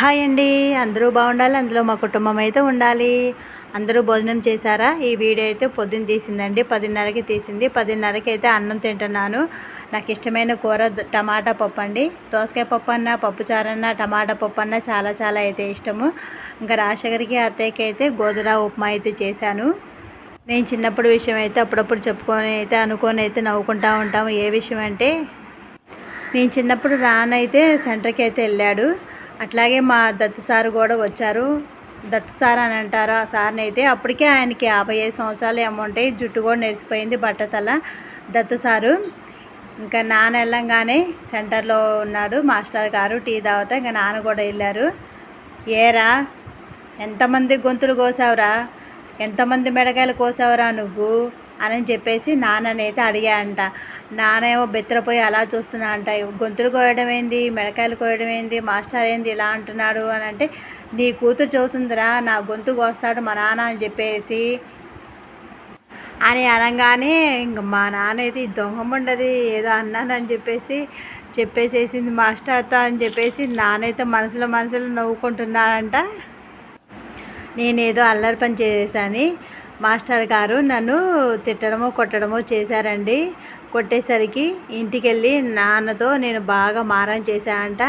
Hi అండి. అందరూ బాగుండాలి అందులో మా కుటుంబం అయితే ఉండాలి. అందరూ భోజనం చేశారా? ఈ వీడియో అయితే పొద్దున్న తీసిందండి పదిన్నరకి తీసింది. పదిన్నరకి అయితే అన్నం తింటున్నాను. నాకు ఇష్టమైన కూర టమాటా పప్పు అండి. దోసకాయ పప్పు అన్న పప్పుచారన్న టమాటా పప్పు అన్న చాలా చాలా అయితే ఇష్టము. ఇంకా రాజశేఖరికి అత్తయ్యకి అయితే గోధుర ఉప్మా అయితే చేశాను. నేను చిన్నప్పుడు విషయం అయితే అప్పుడప్పుడు చెప్పుకొని అయితే అనుకొని అయితే నవ్వుకుంటూ ఉంటాము. ఏ విషయం అంటే నేను చిన్నప్పుడు రానైతే సెంటర్కి అయితే వెళ్ళాడు. అట్లాగే మా దత్త సార్ కూడా వచ్చారు. దత్త సార్ అని అంటారు ఆ సార్ని అయితే అప్పటికే ఆయనకి యాభై ఐదు సంవత్సరాలు ఏమంటే జుట్టు కూడా నెరిసిపోయింది బట్టతల దత్త సారు. ఇంకా నాన్న వెళ్ళంగానే సెంటర్లో ఉన్నాడు మాస్టర్ గారు టీ తాగుతా. ఇంకా నాన్న కూడా వెళ్ళారు. ఏరా ఎంతమంది గొంతులు కోసావురా? ఎంతమంది మెడకాయలు కోసావురా నువ్వు? అని చెప్పేసి నాన్ననైతే అడిగా అంట నాన్న ఏమో బెత్తరపోయి అలా చూస్తున్నా అంట గొంతులు కోయడం ఏంది? మెడకాయలు కోయడం ఏంది? మాస్టర్ ఏంది? ఇలా అంటున్నాడు అని అంటే నీ కూతురు చదువుతుందిరా నా గొంతు కోస్తాడు మా నాన్న అని చెప్పేసి అని అనగానే ఇంక మా నాన్న అయితే దొంగముండది ఏదో అన్నానని చెప్పేసి చెప్పేసేసింది మాస్టర్తో అని చెప్పేసి నానైతే మనసులో మనసులో నవ్వుకుంటున్నాడంట. నేనేదో అల్లరి పని చేసేసాను మాస్టర్ గారు నన్ను తిట్టడమో కొట్టడమో చేశారండి. కొట్టేసరికి ఇంటికి వెళ్ళి నాన్నతో నేను బాగా మారం చేశానంట.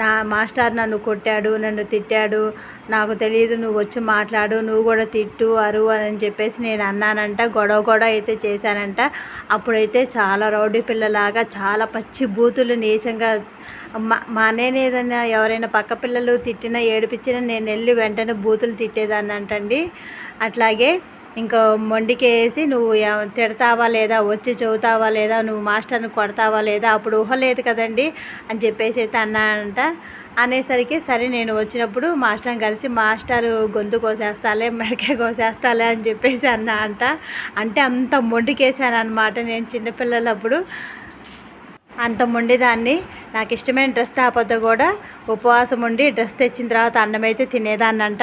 నా మాస్టర్ నన్ను కొట్టాడు నన్ను తిట్టాడు. నాకు తెలియదు నువ్వు వచ్చి మాట్లాడు నువ్వు కూడా తిట్టు అరు అని చెప్పేసి నేను అన్నానంట. గొడవ గొడవ అయితే చేశానంట. అప్పుడైతే చాలా రౌడీ పిల్లలాగా చాలా పచ్చి బూతులు నీచంగా మా మా నేను ఏదైనా ఎవరైనా పక్క పిల్లలు తిట్టినా ఏడిపించినా నేను వెళ్ళి వెంటనే బూతులు తిట్టేదాన్ని అంటండి. అట్లాగే ఇంకా మొండికేసి నువ్వు తిడతావా లేదా వచ్చి చదువుతావా లేదా నువ్వు మాస్టర్ని కొడతావా లేదా అప్పుడు ఊహ లేదు కదండి అని చెప్పేసి అయితే అన్నానంట అనేసరికి సరే నేను వచ్చినప్పుడు మాస్టర్ని కలిసి మాస్టర్ గొంతు కోసేస్తాలే మెడకే కోసేస్తాలే అని చెప్పేసి అన్నా అంట. అంటే అంత మొండికేసాను అనమాట నేను చిన్నపిల్లలప్పుడు. అంత ఉండేదాన్ని నాకు ఇష్టమైన డ్రెస్ తాపొద్ద కూడా. ఉపవాసం ఉండి డ్రెస్ తెచ్చిన తర్వాత అన్నం అయితే తినేదాన్నంట.